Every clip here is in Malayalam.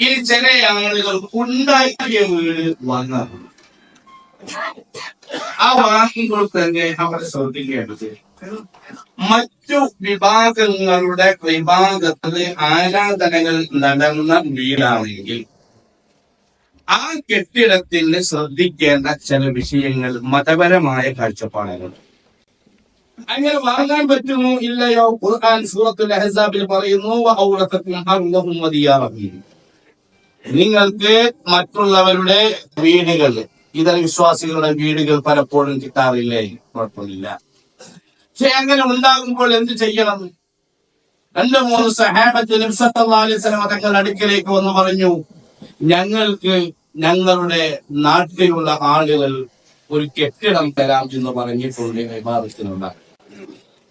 ഇനി ചില ആളുകൾ ഉണ്ടാക്കിയ വീട് വന്നത്. ആ വാക്കുകൾ തന്നെ അവർ ശ്രദ്ധിക്കേണ്ടത്. മറ്റു വിഭാഗങ്ങളുടെ വിഭാഗത്തിൽ ആരാധനകൾ നടന്ന വീടാണെങ്കിൽ ആ കെട്ടിടത്തിന് ശ്രദ്ധിക്കേണ്ട ചില വിഷയങ്ങൾ മതപരമായ കാഴ്ചപ്പാടുകൾ. അങ്ങനെ വാങ്ങാൻ പറ്റുമോ ഇല്ലയോ? ഖുർആൻ സൂറത്തുൽ അഹ്സാബിൽ പറയുന്നു നിങ്ങൾക്ക് മറ്റുള്ളവരുടെ വീടുകൾ ഇതര വിശ്വാസികളുടെ വീടുകൾ പലപ്പോഴും കിട്ടാറില്ലേ? കുഴപ്പമില്ല പക്ഷെ അങ്ങനെ ഉണ്ടാകുമ്പോൾ എന്ത് ചെയ്യണം? രണ്ടു മൂന്ന് സഹാബത്ത് നിമിഷത്തല്ലാസ്ലമ തങ്ങൾ അടുക്കലേക്ക് വന്ന് പറഞ്ഞു ഞങ്ങൾക്ക് ഞങ്ങളുടെ നാട്ടിലുള്ള ആളുകൾ ഒരു കെട്ടിടം തരാം എന്ന് പറഞ്ഞിട്ടുണ്ട് വിഭാഗത്തിനുള്ള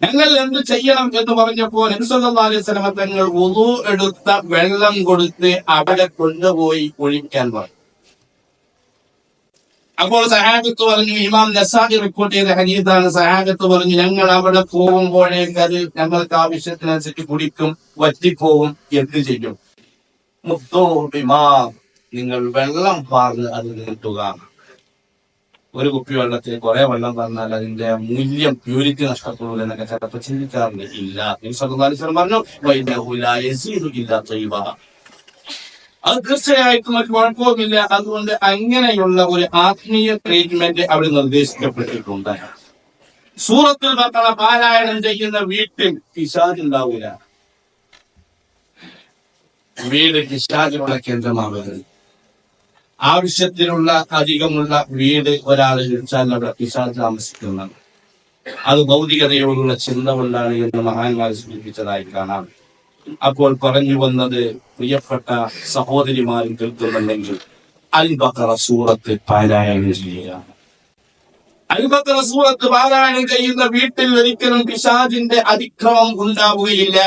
ഞങ്ങൾ എന്ത് ചെയ്യണം എന്ന് പറഞ്ഞപ്പോൾ നബിസല്ലാസ്ലമ തങ്ങൾ ഉളു എടുത്ത വെള്ളം കൊടുത്ത് അവിടെ കൊണ്ടുപോയി ഒഴിക്കാൻ പറഞ്ഞു. അപ്പോൾ സഹാബത്ത് പറഞ്ഞു ഇമാം നസാദി റിപ്പോർട്ട് ചെയ്ത ഹനീതാണ് സഹാബത്ത് പറഞ്ഞു ഞങ്ങൾ അവിടെ പോകുമ്പോഴേക്ക് അത് ഞങ്ങൾക്ക് ആവശ്യത്തിനനുസരിച്ച് കുടിക്കും വറ്റിപ്പോവും എന്ത് ചെയ്യും? നിങ്ങൾ വെള്ളം പാർന്ന് അത് നീട്ടുക. ഒരു കുപ്പി വെള്ളത്തിൽ കുറെ വെള്ളം തന്നാൽ അതിന്റെ മൂല്യം പ്യൂരിറ്റി നഷ്ടപ്പെടും എന്നൊക്കെ ചിലപ്പോൾ ചിന്തിക്കാറുണ്ട്. ഇല്ല. വസല്ലം പറഞ്ഞു "വൈനഹു ലാ യസീദു ഇല്ലാ ത്വയ്ബ." അത് തീർച്ചയായിട്ടും ഒരു കുഴപ്പവുമില്ല. അതുകൊണ്ട് അങ്ങനെയുള്ള ഒരു ആത്മീയ ട്രീറ്റ്മെന്റ് അവിടെ നിർദ്ദേശിക്കപ്പെട്ടിട്ടുണ്ട്. സൂറത്തിൽ ബക്കറ പാരായണം ചെയ്യുന്ന വീട്ടിൽ പിശാജ് ഉണ്ടാവില്ല. വീട് പിശാജിനുള്ള കേന്ദ്രമാവരുത്. ആവശ്യത്തിനുള്ള അധികമുള്ള വീട് ഒരാൾ വെച്ചാൽ അവിടെ പിശാൽ താമസിക്കുന്നു അത് ഭൗതികതയോടുള്ള ചിന്ത കൊണ്ടാണ് എന്ന് മഹാന്മാർ സൂചിപ്പിച്ചതായി കാണാം. അപ്പോൾ പറഞ്ഞു വന്നത് പ്രിയപ്പെട്ട സഹോദരിമാരും കേൾക്കുന്നുണ്ടെങ്കിൽ അൽബക്കറ സൂറത്ത് പാരായണം ചെയ്യുക. അൽബക്കറ സൂറത്ത് പാരായണം ചെയ്യുന്ന വീട്ടിൽ ഒരിക്കലും പിശാജിന്റെ അതിക്രമം ഉണ്ടാവുകയില്ല.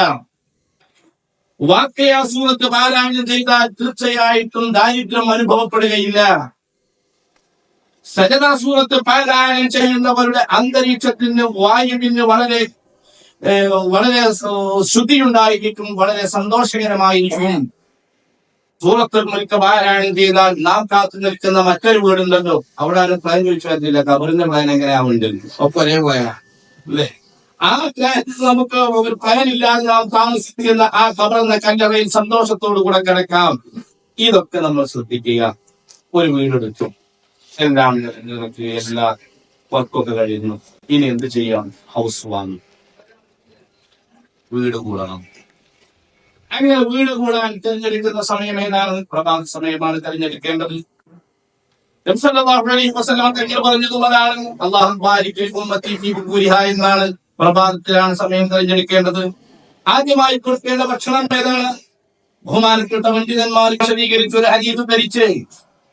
വാക്കയ സൂറത്ത് പാരായണം ചെയ്താൽ തീർച്ചയായിട്ടും ദാരിദ്ര്യം അനുഭവപ്പെടുകയില്ല. സജദാ സൂറത്ത് പാരായണം ചെയ്യുന്നവരുടെ അന്തരീക്ഷത്തിന് വായുവിന് വളരെ വളരെ ശുദ്ധിയുണ്ടായിരിക്കും വളരെ സന്തോഷകരമായിരിക്കും. സൂറത്തിൽ മുൽക്ക് പാരായണം ചെയ്താൽ നാം കാത്തു നിൽക്കുന്ന മറ്റൊരു വീടുണ്ടല്ലോ. അവിടെ ആരും പ്ലാൻ ചോദിച്ചു വരുന്നില്ല കബറിന്റെ പ്ലാൻ എങ്ങനെയാവുണ്ട് ഒപ്പം ഒരേ പോയാ. അല്ലേ? ആ പ്ലാനിൽ നമുക്ക് ഒരു പയനില്ലാതെ നാം താമസിക്കുന്ന ആ കബറെന്ന കല്ലറയിൽ സന്തോഷത്തോടു കൂടെ കിടക്കാം. ഇതൊക്കെ നമ്മൾ ശ്രദ്ധിക്കുക. ഒരു വീടെടുത്തു. എല്ലാം എല്ലാ വർക്കൊക്കെ കഴിയുന്നു ഇനി എന്ത് ചെയ്യാം? ഹൗസ് വാങ്ങും. വീട് കൂടണം. അങ്ങനെ വീട് കൂടാൻ തിരഞ്ഞെടുക്കുന്ന സമയം ഏതാണ്? പ്രഭാത സമയമാണ് തിരഞ്ഞെടുക്കേണ്ടത്. ഫീ ബുകൂരിഹ എന്നാണ്. പ്രഭാതത്തിലാണ് സമയം തെരഞ്ഞെടുക്കേണ്ടത്. ആദ്യമായി കൊടുക്കേണ്ട ഭക്ഷണം ഏതാണ്? ബഹുമാനപ്പെട്ട പണ്ഡിതന്മാർ വിശദീകരിച്ച ഒരു ഹരീത് ധരിച്ച്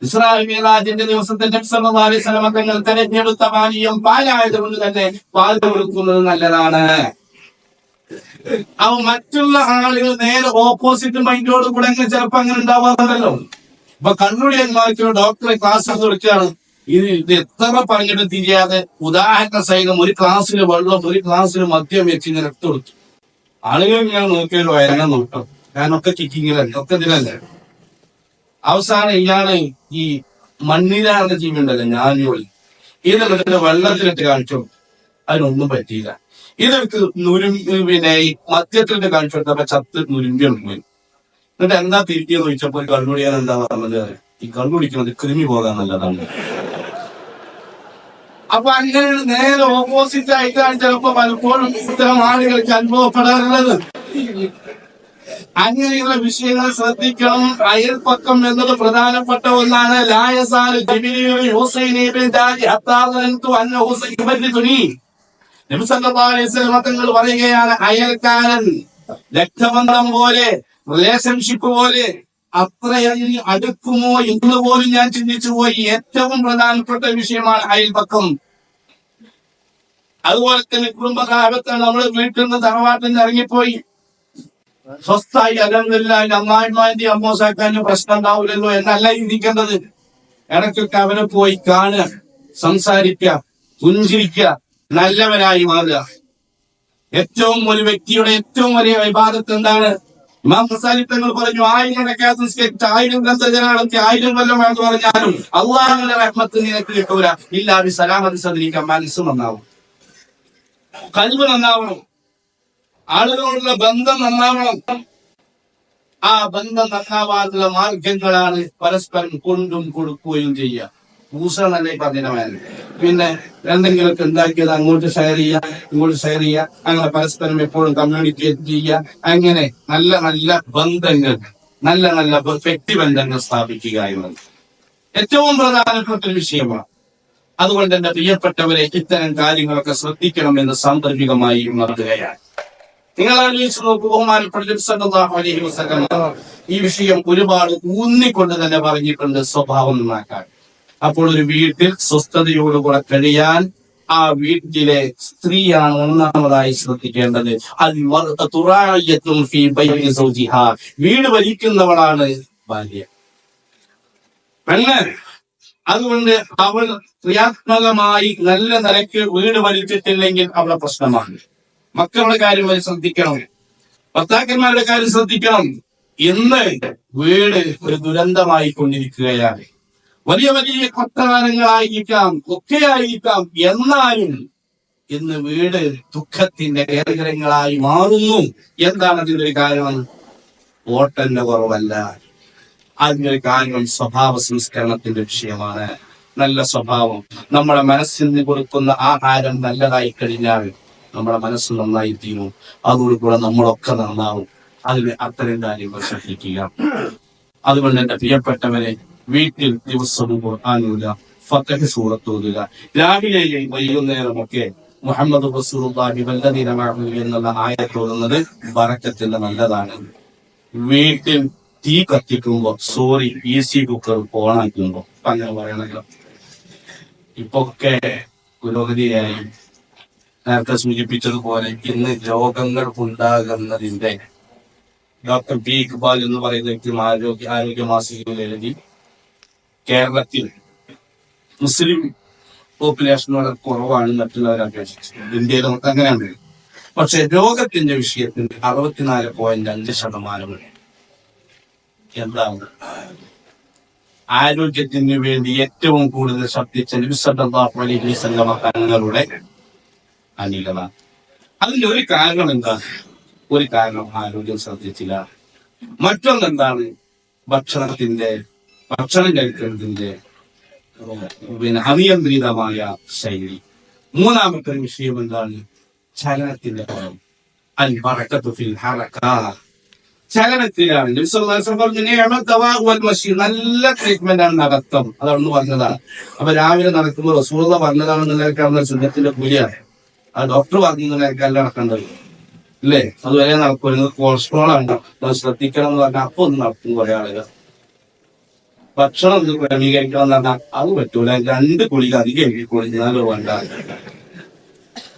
ഇസ്രായേൽ മേലാജിന്റെ ദിവസത്തിൽ നബി സല്ലല്ലാഹു അലൈഹി വസല്ലം തങ്ങൾ തിരഞ്ഞെടുത്ത പാനീയം പാലായതുകൊണ്ട് തന്നെ പാൽ കൊടുക്കുന്നത് നല്ലതാണ്. അവ മറ്റുള്ള ആളുകൾ നേരെ ഓപ്പോസിറ്റ് മൈൻഡോട് കൂടെ ചിലപ്പോ അങ്ങനെ ഉണ്ടാവാറുണ്ടല്ലോ. ഇപ്പൊ കണ്ണുടിയന്മാർക്ക് ഡോക്ടറെ ക്ലാസ് കൊടുക്കുകയാണ് ഇത് ഇത് എത്ര പറഞ്ഞിട്ട് തിരിയാതെ ഉദാഹരണ സഹിതം ഒരു ക്ലാസ്സിൽ വെള്ളം ഒരു ക്ലാസ്സിൽ മദ്യം വെച്ച് ഇങ്ങനെ എടുത്തു കൊടുത്തു. ആളുകൾ ഞാൻ നോക്കിയാലും വയറങ്ങാൻ നോക്കാം ഞാനൊക്കെ ഒക്കെ ചിക്കിങ്ങിലല്ല ഒക്കെ ഇതിലല്ലേ. അവസാനം ഇയാൾ ഈ മണ്ണിലാണ് ജീവി ഉണ്ടല്ലോ ഞാനിയോളി. ഇതെടുത്തിട്ട് വെള്ളത്തിലിട്ട് കാണിച്ചു. അതിനൊന്നും പറ്റിയില്ല. ഇതെടുത്ത് നുരുമ്പ് പിന്നെ ഈ മദ്യത്തിലിട്ട് കാണിച്ചു. കൊടുത്തപ്പോ ചത്ത് നുരുമ്പി പോയി. എന്നിട്ട് എന്താ തിരികെ ചോദിച്ചപ്പോ കണ്ണുടിയാൻ എന്താ പറഞ്ഞത്? ഈ കണ്ണുടിക്കുന്നത് കൃമി പോകാൻ നല്ലതാണ് അപ്പൊ അങ്ങനെ നേരെ ഓപ്പോസിറ്റ് ആയിട്ടാണ് ചിലപ്പോ പലപ്പോഴും ഇത്തരം ആളുകൾക്ക് അനുഭവപ്പെടാറുള്ളത്. അങ്ങനെയുള്ള വിഷയങ്ങൾ ശ്രദ്ധിക്കണം. അയൽപ്പക്കം എന്നത് പ്രധാനപ്പെട്ട ഒന്നാണ്. ലായസാൽ വസല്ലം തങ്ങൾ പറയുകയാണ് അയൽക്കാരൻ രക്തബന്ധം പോലെ റിലേഷൻഷിപ്പ് പോലെ അത്രയധികം അടുക്കുമോ എന്ന് പോലും ഞാൻ ചിന്തിച്ചു പോയി. ഏറ്റവും പ്രധാനപ്പെട്ട വിഷയമാണ് അയൽപക്കം. അതുപോലെ തന്നെ കുടുംബകാലത്താണ് നമ്മൾ വീട്ടിൽ നിന്ന് തറവാട്ടിൽ നിന്ന് ഇറങ്ങിപ്പോയി സ്വസ്ഥായി അലർന്നില്ല അമ്മായിമാന്റെ അമ്മോസാക്കാനും പ്രശ്നം ഉണ്ടാവില്ലല്ലോ എന്നല്ല ചിന്തിക്കേണ്ടത്. ഇടയ്ക്കൊക്കെ അവരെ പോയി കാണുക സംസാരിക്കുക പുഞ്ചിരിക്കുക നല്ലവരായി മാറുക. ഏറ്റവും ഒരു വ്യക്തിയുടെ ഏറ്റവും വലിയ വിവാദത്ത് എന്താണ്? ഇമാം തങ്ങൾ പറഞ്ഞു ആയിരം റക്കാത്ത് ആയിരം ഗ്രന്ഥജനാണെങ്കിൽ ആയിരം കൊല്ലം വേണമെന്ന് പറഞ്ഞാലും അള്ളാഹുവിന്റെ റഹ്മത്ത് നിനക്ക് കിട്ടൂല. ഇല്ലാതെ സലാമതി സദരിക്കാൻ മനസ്സ് നന്നാവും. കഴിവ് നന്നാവണം. ആളുകളോടുള്ള ബന്ധം നന്നാവണം. ആ ബന്ധം നന്നാവാനുള്ള മാർഗങ്ങളാണ് പരസ്പരം കൊണ്ടും കൊടുക്കുകയും ചെയ്യുക. ഭൂഷണല്ലേ പറഞ്ഞിടമായിരുന്നു പിന്നെ എന്തെങ്കിലുമൊക്കെ ഉണ്ടാക്കിയത് അങ്ങോട്ട് ഷെയർ ചെയ്യുക ഇങ്ങോട്ട് ഷെയർ ചെയ്യുക. അങ്ങനെ പരസ്പരം എപ്പോഴും കമ്മ്യൂണിക്കേറ്റ് ചെയ്യുക. അങ്ങനെ നല്ല നല്ല ബന്ധങ്ങൾ നല്ല നല്ല വ്യക്തിബന്ധങ്ങൾ സ്ഥാപിക്കുക എന്നത്. ഏറ്റവും പ്രധാനപ്പെട്ട ഒരു വിഷയമാണ് അതുകൊണ്ട് തന്നെ പ്രിയപ്പെട്ടവരെ ഇത്തരം കാര്യങ്ങളൊക്കെ ശ്രദ്ധിക്കണമെന്ന് സാന്ദർഭികമായി ഉണർത്തുകയാണ്. നിങ്ങൾ ആലോചിച്ച് നോക്കൂ വസല്ലം ഈ വിഷയം ഒരുപാട് ഊന്നിക്കൊണ്ട് തന്നെ പറഞ്ഞിട്ടുണ്ട് സ്വഭാവം നന്നാക്കാൻ. അപ്പോൾ ഒരു വീട്ടിൽ സ്വസ്ഥതയോടുകൂടെ കഴിയാൻ ആ വീട്ടിലെ സ്ത്രീയാണ് ഒന്നാമതായി ശ്രദ്ധിക്കേണ്ടത്. വീട് വലിക്കുന്നവളാണ് ഭാര്യ പെണ്ണ് അതുകൊണ്ട് അവൾ ക്രിയാത്മകമായി നല്ല നിലയ്ക്ക് വീട് വലിച്ചിട്ടില്ലെങ്കിൽ അവളെ പ്രശ്നമാണ്. മക്കളുടെ കാര്യം അവർ ശ്രദ്ധിക്കണം. ഭർത്താക്കന്മാരുടെ കാര്യം ശ്രദ്ധിക്കണം. ഇന്ന് വീട് ഒരു ദുരന്തമായി കൊണ്ടിരിക്കുകയാണ് വലിയ വലിയ കൊട്ടാരങ്ങളായിരിക്കാം ഒക്കെ ആയിരിക്കാം എന്നാലും ഇന്ന് വീട് ദുഃഖത്തിന്റെ കേന്ദ്രങ്ങളായി മാറുന്നു. എന്താണ് അതിന്റെ കാരണം? ഓട്ടന്റെ കുറവല്ല. അതിനൊരു കാരണം സ്വഭാവ സംസ്കരണത്തിന്റെ വിഷയമാണ്. നല്ല സ്വഭാവം. നമ്മുടെ മനസ്സിന് കൊടുക്കുന്ന ആഹാരം നല്ലതായി കഴിഞ്ഞാൽ നമ്മുടെ മനസ്സ് നന്നായി തീരും. അതോടുകൂടെ നമ്മളൊക്കെ നന്നാവും. അതിന് അത്തരം കാര്യങ്ങൾ ശ്രദ്ധിക്കുക. അതുകൊണ്ട് എന്റെ പ്രിയപ്പെട്ടവരെ വീട്ടിൽ ദിവസവും ഖുർആാനൂല ഫത്തഹ് സൂറത്ത് ഓതുക. രാവിലെയും വൈകുന്നേരമൊക്കെ മുഹമ്മദ് വല്ലദീന മഅഹു എന്നുള്ള തോന്നുന്നത് വറക്കത്തിന്റെ നല്ലതാണ്. വീട്ടിൽ തീ കത്തിക്കുമ്പോ സോറി ഇ സി കുക്കർ ഓണാക്കുമ്പോ ആക്കുമ്പോ അങ്ങനെ പറയണല്ലോ. ഇപ്പൊ ഒക്കെ പുരോഗതിയായി. നേരത്തെ സൂചിപ്പിച്ചതുപോലെ ഇന്ന് രോഗങ്ങൾ ഉണ്ടാകുന്നതിന്റെ ഡോക്ടർ ബി ഇക്ബാൽ എന്ന് പറയുന്ന വ്യക്തി ആരോഗ്യ ആരോഗ്യ മാസികയിൽ എഴുതി. കേരളത്തിൽ മുസ്ലിം പോപ്പുലേഷൻ വളരെ കുറവാണ് മറ്റുള്ളവരെ അപേക്ഷിച്ച് ഇന്ത്യയിൽ നമുക്ക് അങ്ങനെയാണ്. പക്ഷെ രോഗത്തിന്റെ വിഷയത്തിൽ അറുപത്തിനാല് പോയിന്റ് അഞ്ച് ശതമാനമാണ് എന്താണ്? ആരോഗ്യത്തിന് വേണ്ടി ഏറ്റവും കൂടുതൽ ശബ്ദിച്ച നബിസല്ലാഹു അലൈഹി വസല്ലമ തങ്ങളുടെ അനിലമാണ് അതിന്റെ ഒരു കാരണം എന്താ? ഒരു കാരണം ആരോഗ്യം ശ്രദ്ധിച്ചില്ല മറ്റൊന്നെന്താണ്? ഭക്ഷണത്തിന്റെ ഭക്ഷണം കഴിക്കുന്നതിന്റെ പിന്നെ അനിയന്ത്രിതമായ ശൈലി. മൂന്നാമത്തെ വിഷയം എന്താണ്? ചലനത്തിന്റെ കുറവ്. അൽ ബറക്കത്തു ഫിൽ ഹറക ചലനത്തിലാണ്. പറഞ്ഞു "നിഅമ ദവാഉ വൽ നല്ല ട്രീറ്റ്മെന്റ് ആണ് നടത്തം. അതാണെന്ന് പറഞ്ഞതാണ്. അപ്പൊ രാവിലെ നടക്കുമ്പോൾ റസൂള പറഞ്ഞതാണെന്ന് നിലക്കാണെന്ന ശുദ്ധത്തിന്റെ കൂലിയാണ്. ആ ഡോക്ടർ പറഞ്ഞു നിലക്കല്ല നടക്കേണ്ടത്. ഇല്ലേ? അതുവരെ നടക്കും നിങ്ങൾക്ക് കൊളസ്ട്രോൾ ആണ്. ശ്രദ്ധിക്കണം എന്ന് പറഞ്ഞാൽ അപ്പൊ ഒന്ന് നടക്കും കുറെ ആളുകൾ. ഭക്ഷണം ക്രമീകരിക്കണം എന്ന് പറഞ്ഞാൽ അത് പറ്റൂല. രണ്ട് കുളിക അധികം എഴുതി കുളിഞ്ഞാലോ വേണ്ട.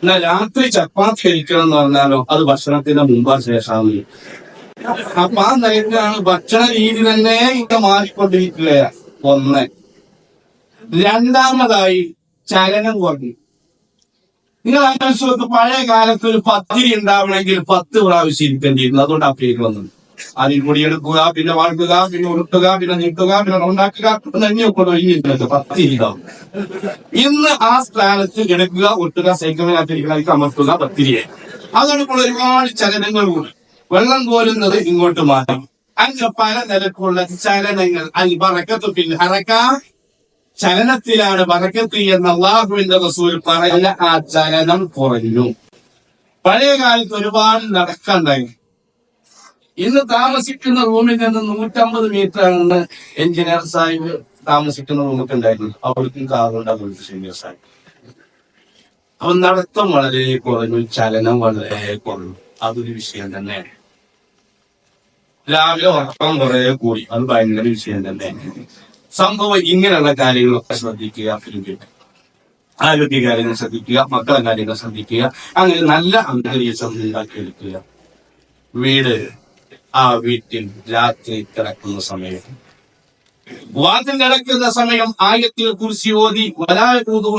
എന്നാ രാത്രി ചപ്പാത്തി കഴിക്കണം എന്ന് പറഞ്ഞാലോ അത് ഭക്ഷണത്തിന്റെ മുമ്പാ ശേഷമാണ് അപ്പൊ ആ നിലയിലാണ് ഭക്ഷണ രീതി തന്നെ ഇവിടെ മാറിക്കൊണ്ടിരിക്കുകയാണ് ഒന്ന്. രണ്ടാമതായി ചലനം കുറഞ്ഞു. നിങ്ങൾ ആലോചിച്ച് പഴയ കാലത്ത് ഒരു പത്തിരി ഉണ്ടാവണമെങ്കിൽ പത്ത് പ്രാവശ്യം ഇരിക്കേണ്ടിയിരുന്നു അതുകൊണ്ട് ആ പേര് വന്നത്. അതിൽ കൂടി എടുക്കുക പിന്നെ വളർത്തുക പിന്നെ ഉരുട്ടുക പിന്നെ നീട്ടുക പിന്നെ ഉണ്ടാക്കുക എന്നെയൊക്കെ ഒഴിഞ്ഞിട്ടുണ്ട് പത്തിരി ഇന്ന് ആ സ്ഥാനത്ത് എടുക്കുക ഒട്ടുക സൈക്കിളിനകത്തിരിക്കുന്ന അമർത്തുക പത്തിരിയെ. അതോടൊപ്പം ഒരുപാട് ചലനങ്ങൾ കൂടി വെള്ളം കോരുന്നത് ഇങ്ങോട്ട് മാറി അങ്ങനെ പല നിലക്കുള്ള ചലനങ്ങൾ. അൽ പറക്കത്തു ഫിൽ ഹറക ചലനത്തിലാണ് ബറക്കത്ത് എന്ന അള്ളാഹുവിന്റെ റസൂൽ പറയുന്ന ആ ചലനം കുറഞ്ഞു. പഴയ കാലത്ത് ഒരുപാട് നടക്കണ്ടായി. ഇന്ന് താമസിക്കുന്ന റൂമിൽ നിന്ന് നൂറ്റമ്പത് മീറ്റർ ആണ് എഞ്ചിനീയർ സാഹിബ് താമസിക്കുന്ന റൂമൊക്കെ ഉണ്ടായിരുന്നു അവർക്കും കാറുണ്ടാകും എഞ്ചിനീയർ സാഹിബ്. അപ്പൊ നടത്തം വളരെ കുറഞ്ഞു ചലനം വളരെ കുറഞ്ഞു. അതൊരു വിഷയം തന്നെയാണ്. രാവിലെ ഉറക്കം കുറെ കൂടി. അത് ഭയങ്കര വിഷയം തന്നെ. സംഭവം ഇങ്ങനെയുള്ള കാര്യങ്ങളൊക്കെ ശ്രദ്ധിക്കുക പിന്നീട് ആരോഗ്യ കാര്യങ്ങൾ ശ്രദ്ധിക്കുക മക്കളെ കാര്യങ്ങൾ ശ്രദ്ധിക്കുക അങ്ങനെ നല്ല അന്തരീക്ഷം ഉണ്ടാക്കിയെടുക്കുക. വീട് ആ വീട്ടിൽ രാത്രി കിടക്കുന്ന സമയം. വാതിൽ നടക്കുന്ന സമയം ആയത്തിൽ കുറിച്ച് ഓതി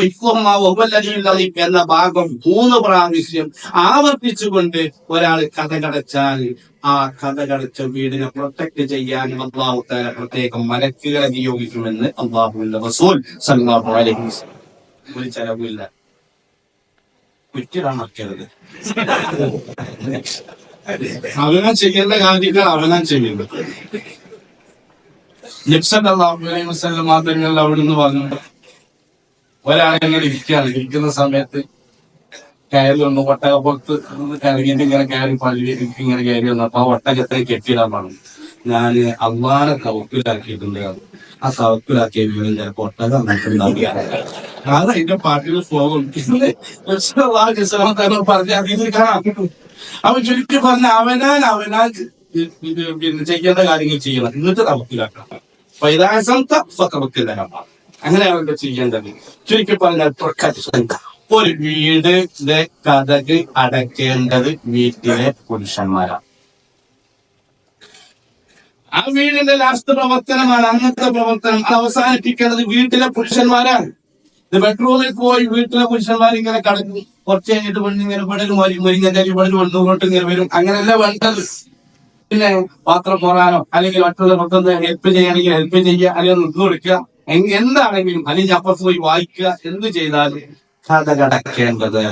ഇഫ്ലുഹുമാവല്ലീ എന്ന ഭാഗം മൂന്ന് പ്രാവശ്യം ആവർത്തിച്ചുകൊണ്ട് ഒരാൾ കഥ കടച്ചാൽ ആ കഥകളിച്ച വീടിനെ പ്രൊട്ടക്ട് ചെയ്യാൻ അള്ളാഹു തല പ്രത്യേകം മലക്കുകളെ നിയോഗിക്കുമെന്ന് അള്ളാഹുവിന്റെ റസൂൽ സല്ലാഹു അലൈഹി ഒരു ചെലവില്ല കുറ്റിടാണക്കരുത് അവനാ ചെയ്യേണ്ട കാര്യങ്ങൾ അവനാ ചെയ്യുന്നത് നിപ്സല്ലാഹുലൈവസം മാത്രങ്ങൾ നിന്ന് പറഞ്ഞു ഒരാളെങ്ങനെ ഇരിക്കുകയാണ്. ഇരിക്കുന്ന സമയത്ത് കയറി വന്നു വട്ടകപ്പുറത്ത് കയറിയിട്ട് ഇങ്ങനെ കയറി പള്ളി ഇങ്ങനെ കയറി വന്നു. അപ്പൊ ആ ഒട്ടകത്തെ കെട്ടിയിടാൻ പറഞ്ഞു. ഞാൻ അള്ളാനെ തവക്കിലാക്കിയിട്ടുണ്ട് ആ തവക്കിലാക്കിയ വീടും ചിലപ്പോ ഒട്ടക നമുക്കുണ്ടാവില്ല അത് അതിന്റെ പാട്ടിൽ പോകും അവൻ ചുരുക്കി പറഞ്ഞ അവനാൻ അവനാൻ പിന്നെ ചെയ്യേണ്ട കാര്യങ്ങൾ ചെയ്യണം. എന്നിട്ട് തവക്കിലാക്കണം വൈദാസം തവക്കില്ല അങ്ങനെ അവരുടെ ചെയ്യേണ്ടത്. ചുരുക്കി പറഞ്ഞാൽ പ്രഖ്യാപിച്ച. ഒരു വീട് കഥക് അടയ്ക്കേണ്ടത് വീട്ടിലെ പുരുഷന്മാരാണ് ആ വീടിന്റെ ലാസ്റ്റ് പ്രവർത്തനമാണ് അന്നത്തെ പ്രവർത്തനം. അവസാനിപ്പിക്കേണ്ടത് വീട്ടിലെ പുരുഷന്മാരാണ്. ബെഡ്റൂമിൽ പോയി വീട്ടിലെ പുരുഷന്മാർ ഇങ്ങനെ കടക്കും കുറച്ച് കഴിഞ്ഞിട്ട് പെണ്ണിങ്ങനെ പെടലും വരും മുരിങ്ങ പെടലും വന്നുകൊണ്ട് ഇങ്ങനെ വരും. അങ്ങനെയല്ല വേണ്ടത്. പിന്നെ പാത്രം പോറാനോ അല്ലെങ്കിൽ മറ്റുള്ള മൊത്തം ഹെൽപ്പ് ചെയ്യണമെങ്കിൽ ഹെൽപ്പ് ചെയ്യുക അല്ലെങ്കിൽ നിന്ന് കൊടുക്കുക. എന്താണെങ്കിലും അല്ലെങ്കിൽ അപ്പുറത്ത് പോയി വായിക്കുക. എന്ത് ചെയ്താലും കഥ കടക്കേണ്ടത്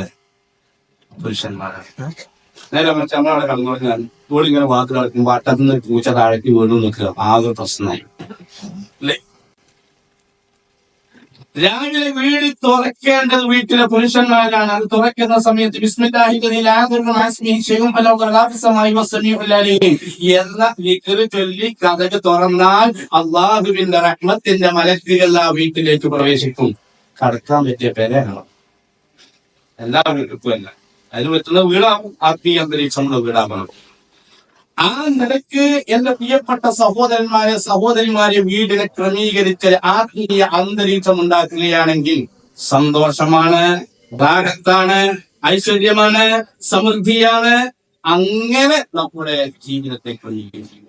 പുരുഷന്മാരാണ്. നേരെ മറിച്ച് നമ്മളവിടെ കടന്നു പറഞ്ഞാൽ ഇങ്ങനെ വാത്ത് കിടക്കുമ്പോൾ അട്ടത്തുനിന്ന് പൂച്ച താഴേക്ക് വീണു നിൽക്കുക. ആകെ പ്രശ്നമായി. രാവിലെ വീട് തുറക്കേണ്ടത് വീട്ടിലെ പുരുഷന്മാരാണ്. അത് തുറക്കുന്ന സമയത്ത് എന്ന ചൊല്ലി കഥക് തുറന്നാൽ അള്ളാഹുവിന്റെ റഹ്മത്തിന്റെ മലക്കുകൾ ആ വീട്ടിലേക്ക് പ്രവേശിക്കും. കടക്കാൻ പറ്റിയ പേരാണ് എല്ലാ വീട്ടിലും അല്ല അതിന് പറ്റുന്ന വീടാകും ആത്മീയ അന്തരീക്ഷമുള്ള വീടാകണം ആ നിലയ്ക്ക് എന്റെ പ്രിയപ്പെട്ട സഹോദരന്മാരെ സഹോദരിമാരെ വീടിനെ ക്രമീകരിച്ച് ആത്മീയ അന്തരീക്ഷം ഉണ്ടാക്കുകയാണെങ്കിൽ സന്തോഷമാണ് ഭാഗത്താണ് ഐശ്വര്യമാണ് സമൃദ്ധിയാണ്. അങ്ങനെ നമ്മുടെ ജീവിതത്തെ ക്രമീകരിക്കുക